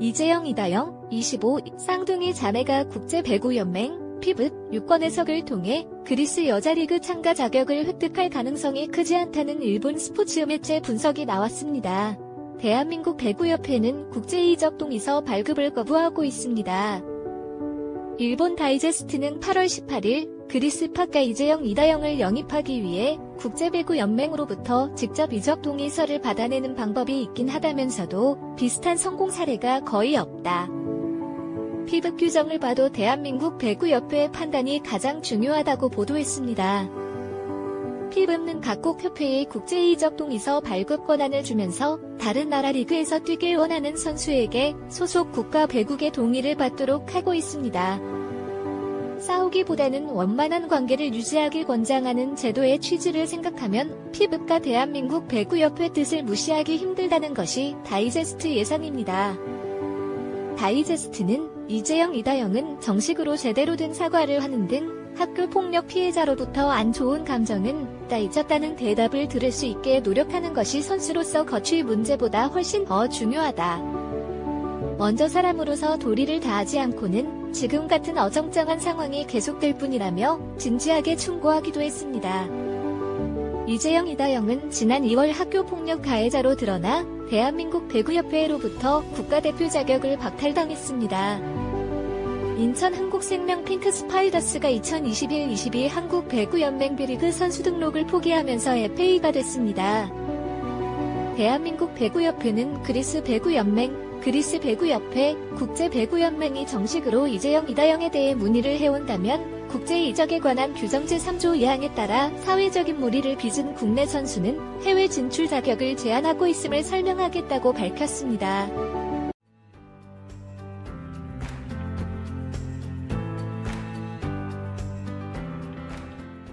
이재영, 이다영, 25 쌍둥이 자매가 국제 배구연맹 피붓 유권 해석을 통해 그리스 여자리그 참가 자격을 획득할 가능성이 크지 않다는 일본 스포츠 매체 분석이 나왔습니다. 대한민국 배구협회는 국제이적 동의서 발급을 거부하고 있습니다. 일본 다이제스트는 8월 18일 그리스 파카 이재영 이다영을 영입하기 위해 국제배구연맹으로부터 직접 이적 동의서를 받아내는 방법이 있긴 하다면서도 비슷한 성공 사례가 거의 없다. 피부 규정을 봐도 대한민국 배구협회의 판단이 가장 중요하다고 보도했습니다. 피브는 각국 협회에 국제이적 동의서 발급 권한을 주면서 다른 나라 리그에서 뛰길 원하는 선수에게 소속 국가 배국의 동의를 받도록 하고 있습니다. 싸우기보다는 원만한 관계를 유지하길 권장하는 제도의 취지를 생각하면 피브과 대한민국 배구협회 뜻을 무시하기 힘들다는 것이 다이제스트 예상입니다. 다이제스트는 이재영 이다영은 정식으로 제대로 된 사과를 하는 등 학교 폭력 피해자로부터 안 좋은 감정은 다 잊었다는 대답을 들을 수 있게 노력하는 것이 선수로서 거취 문제보다 훨씬 더 중요하다. 먼저 사람으로서 도리를 다하지 않고는 지금 같은 어정쩡한 상황이 계속될 뿐이라며 진지하게 충고하기도 했습니다. 이재영 이다영은 지난 2월 학교폭력 가해자로 드러나 대한민국 배구협회로부터 국가대표 자격을 박탈당했습니다. 인천 한국생명 핑크 스파이더스가 2021-22 한국 배구연맹 비리그 선수 등록을 포기하면서 FA가 됐습니다. 대한민국 배구협회는 그리스 배구연맹, 그리스 배구협회, 국제배구연맹이 정식으로 이재영 이다영에 대해 문의를 해온다면 국제 이적에 관한 규정 제3조 2항에 따라 사회적인 무리를 빚은 국내 선수는 해외 진출 자격을 제한하고 있음을 설명하겠다고 밝혔습니다.